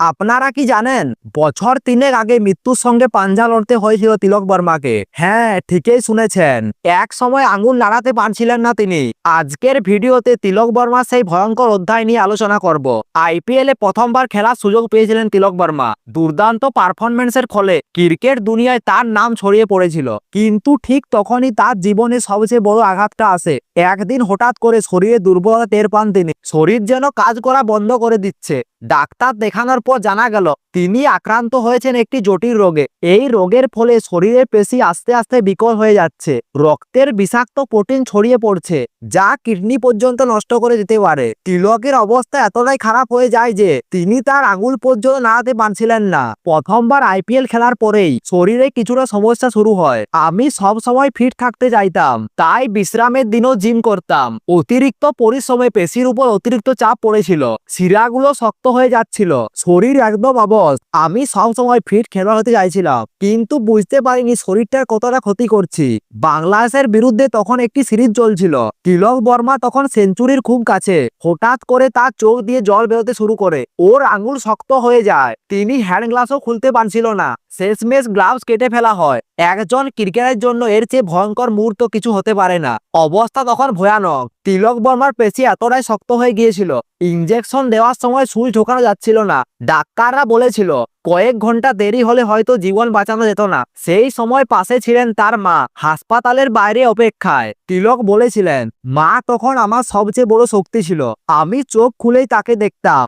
আপনারা কি জানেন, বছর তিনেক আগে মৃত্যুর সঙ্গে পাঞ্জা লড়তে হয়েছিল তিলক বর্মাকে? হ্যাঁ ঠিকই শুনেছেন। এক সময় আঙুল নাড়াতে পারছিলেন না তিনি। আজকের ভিডিওতে তিলক বর্মা সেই ভয়ঙ্কর অধ্যায় নিয়ে আলোচনা করব। আইপিএল এ প্রথমবার খেলার সুযোগ পেয়েছিলেন তিলক বর্মা। দুর্দান্ত পারফরমেন্সের ফলে ক্রিকেট দুনিয়ায় তার নাম ছড়িয়ে পড়েছিল। কিন্তু ঠিক তখনই তার জীবনে সবচেয়ে বড় আঘাতটা আসে। একদিন হঠাৎ করে শরীরে দুর্বলতা টের পান তিনি। শরীর যেন কাজ করা বন্ধ করে দিচ্ছে। ডাক্তার দেখানোর পর জানা গেল। তিনি আক্রান্ত হয়েছেন একটি জটিল রোগে। এই রোগের ফলে শরীরের পেশি আস্তে আস্তে বিকল হয়ে যাচ্ছে। রক্তের বিষাক্ত প্রোটিন ছড়িয়ে পড়ছে, যা কিডনি পর্যন্ত নষ্ট করে দিতে পারে। তিলকের অবস্থা এতটাই খারাপ হয়ে যায় যে, তিনি তার আঙুল পর্যন্ত নাড়াতে পারছিলেন না। প্রথমবার আইপিএল খেলার পরেই শরীরে কিছুটা সমস্যা শুরু হয়। আমি সব সময় ফিট থাকতে চাইতাম তাই বিশ্রামের দিনও জিম করতাম। অতিরিক্ত পরিশ্রমে পেশির উপর অতিরিক্ত চাপ পড়েছিল। শিরাগুলো শক্ত হয়ে যাচ্ছিল। শরীর একদম অবস আমি সব সময় ফিট খেলোয়াড় হতে চাইছিলাম, কিন্তু বুঝতে পারিনি শরীরটার কতটা ক্ষতি করছি। বাংলাদেশের বিরুদ্ধে তখন একটি সিরিজ চলছিল। তিলক বর্মা তখন সেঞ্চুরির খুব কাছে। হঠাৎ করে তার চোখ দিয়ে জল বেরোতে শুরু করে। ওর আঙুল শক্ত হয়ে যায়। তিনি হ্যান্ড গ্লাসও খুলতে পারছিল না। শেষমেশ গ্লাভস কেটে ফেলা হয়। একজন ক্রিকেটের জন্য এর চেয়ে ভয়ঙ্কর মুহূর্ত কিছু হতে পারে না। অবস্থা তখন ভয়ানক। তিলক বর্মার পেশি এতটাই শক্ত হয়ে গিয়েছিল ইঞ্জেকশন দেওয়ার সময় সুই ঢোকানো যাচ্ছিল না। ডাক্তাররা বলেছিল, কয়েক ঘণ্টা দেরি হলে হয়তো জীবন বাঁচানো যেত না। সেই সময় পাশে ছিলেন তার মা, হাসপাতালের বাইরে অপেক্ষায়। তিলক বলেছিলেন, মা তখন আমার সবচেয়ে বড় শক্তি ছিল। আমি চোখ খুলেই তাকে দেখতাম।